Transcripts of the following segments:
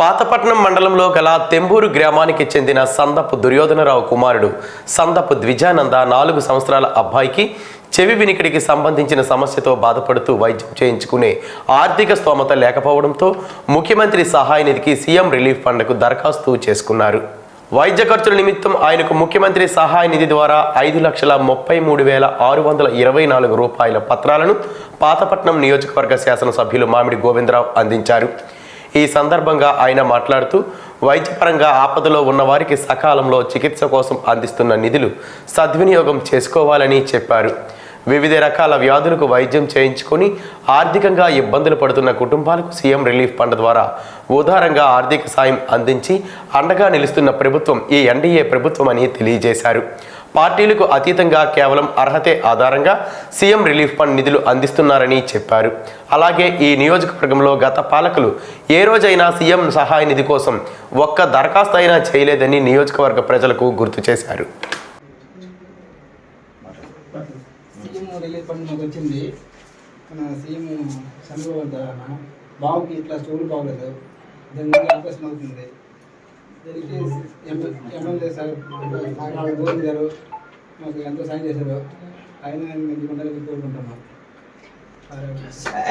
పాతపట్నం మండలంలో గల తెంబూరు గ్రామానికి చెందిన సందపు దుర్యోధనరావు కుమారుడు సందపు ద్విజానంద నాలుగు సంవత్సరాల అబ్బాయికి చెవి వినికిడికి సంబంధించిన సమస్యతో బాధపడుతూ వైద్యం చేయించుకునే ఆర్థిక స్తోమత లేకపోవడంతో ముఖ్యమంత్రి సహాయ నిధికి సీఎం రిలీఫ్ ఫండ్కు దరఖాస్తు చేసుకున్నారు. వైద్య ఖర్చుల నిమిత్తం ఆయనకు ముఖ్యమంత్రి సహాయ నిధి ద్వారా ఐదు లక్షల ముప్పై మూడు వేల ఆరు వందల ఇరవై నాలుగు రూపాయల పత్రాలను పాతపట్నం నియోజకవర్గ శాసనసభ్యులు మామిడి గోవిందరావు అందించారు. ఈ సందర్భంగా ఆయన మాట్లాడుతూ వైద్యపరంగా ఆపదలో ఉన్న వారికి సకాలంలో చికిత్స కోసం అందిస్తున్న నిధులు సద్వినియోగం చేసుకోవాలని చెప్పారు. వివిధ రకాల వ్యాధులకు వైద్యం చేయించుకొని ఆర్థికంగా ఇబ్బందులు పడుతున్న కుటుంబాలకు సీఎం రిలీఫ్ ఫండ్ ద్వారా ఉదారంగా ఆర్థిక సాయం అందించి అండగా నిలుస్తున్న ప్రభుత్వం ఈ ఎన్డీఏ ప్రభుత్వం అని తెలియజేశారు. పార్టీలకు అతీతంగా కేవలం అర్హతే ఆధారంగా సీఎం రిలీఫ్ ఫండ్ నిధులు అందిస్తున్నారని చెప్పారు. అలాగే ఈ నియోజకవర్గంలో గత పాలకులు ఏ రోజైనా సీఎం సహాయ నిధి కోసం ఒక్క దరఖాస్తు అయినా చేయలేదని నియోజకవర్గ ప్రజలకు గుర్తు చేశారు. బాబుకి ఇట్లా స్టోర్ బాగలేదు దాని మీద ఆపరేషన్ అవుతుంది ఎమ్మెల్యే సార్ నారాయణ గోవింద్ గారు మాకు ఎంతో సాయం చేశారు. ఆయన మేము ఉండాలని కోరుకుంటున్నాను.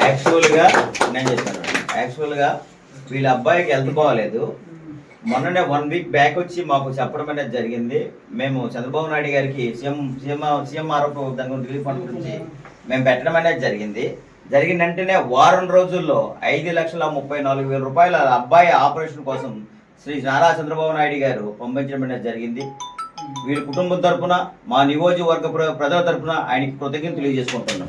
యాక్చువల్గా నేను చెప్తాను యాక్చువల్గా వీళ్ళ అబ్బాయికి హెల్త్ బాగలేదు. మొన్ననే వన్ వీక్ బ్యాక్ వచ్చి మాకు చెప్పడం అనేది జరిగింది. మేము చంద్రబాబు నాయుడు గారికి సీఎం సీఎం సీఎంఆర్ దాని గురించి రిలీఫ్ ఫండ్ గురించి మేము పెట్టడం అనేది జరిగింది. జరిగిన వెంటనే వారం రోజుల్లో ఐదు లక్షల ముప్పై నాలుగు వేల రూపాయల అబ్బాయి ఆపరేషన్ కోసం శ్రీ నారా చంద్రబాబు నాయుడు గారు పంపించడం అనేది జరిగింది. వీరి కుటుంబం తరఫున మా నియోజకవర్గ ప్ర- ప్రజల తరపున ఆయనకి కృతజ్ఞతలు తెలియజేసుకుంటున్నాం.